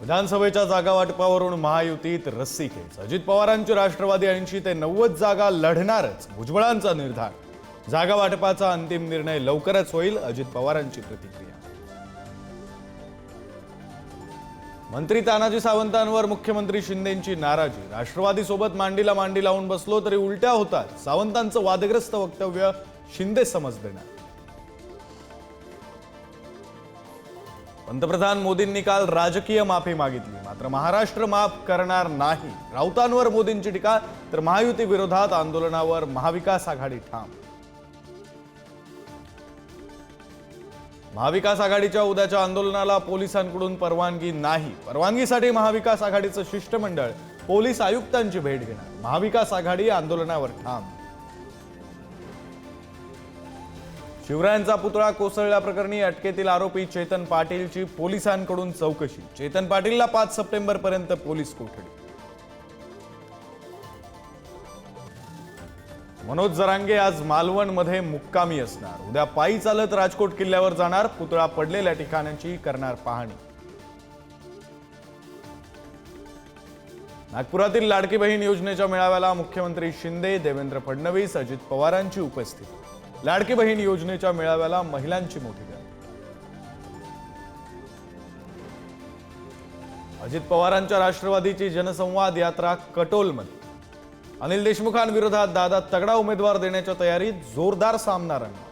विधानसभेच्या जागा वाटपावरून महायुतीत रस्सीखेच अजित पवारांची राष्ट्रवादी ऐंशी ते नव्वद जागा लढणारच भुजबळांचा निर्धार. जागा वाटपाचा अंतिम निर्णय लवकरच होईल अजित पवारांची प्रतिक्रिया. मंत्री तानाजी सावंतांवर मुख्यमंत्री शिंदेंची नाराजी. राष्ट्रवादीसोबत मांडीला मांडी लावून बसलो तरी उलट्या होतात. सावंतांचं वादग्रस्त वक्तव्य शिंदे समज देणार. पंतप्रधान मोदींनी काल राजकीय माफी मागितली. मात्र महाराष्ट्र माफ करणार नाही. राऊतांवर मोदींची टीका तर महायुती विरोधात आंदोलनावर महाविकास आघाडी ठाम. महाविकास आघाडीच्या उद्याच्या आंदोलनाला पोलिसांकडून परवानगी नाही. परवानगीसाठी महाविकास आघाडीचं शिष्टमंडळ पोलीस आयुक्तांची भेट घेणार. महाविकास आघाडी आंदोलनावर ठाम. शिवरायांचा पुतळा कोसळल्याप्रकरणी अटकेतील आरोपी चेतन पाटीलची पोलिसांकडून चौकशी. चेतन पाटीलला पाच सप्टेंबर पर्यंत पोलीस कोठडी. मनोज जरांगे आज मालवणमध्ये मुक्कामी असणार. उद्या पायी चालत राजकोट किल्ल्यावर जाणार. पुतळा पडलेल्या ठिकाणांची करणार पाहणी. नागपुरातील लाडकी बहीण योजनेच्या मेळाव्याला मुख्यमंत्री शिंदे देवेंद्र फडणवीस अजित पवारांची उपस्थिती. लाडकी बहीण योजनेच्या मेळाव्याला महिलांची मोठी गर्दी. अजित पवारांच्या राष्ट्रवादीची जनसंवाद यात्रा कटोलमध्ये. अनिल देशमुखांविरोधात दादा तगडा उमेदवार देण्याच्या तयारीत जोरदार सामना रंगला.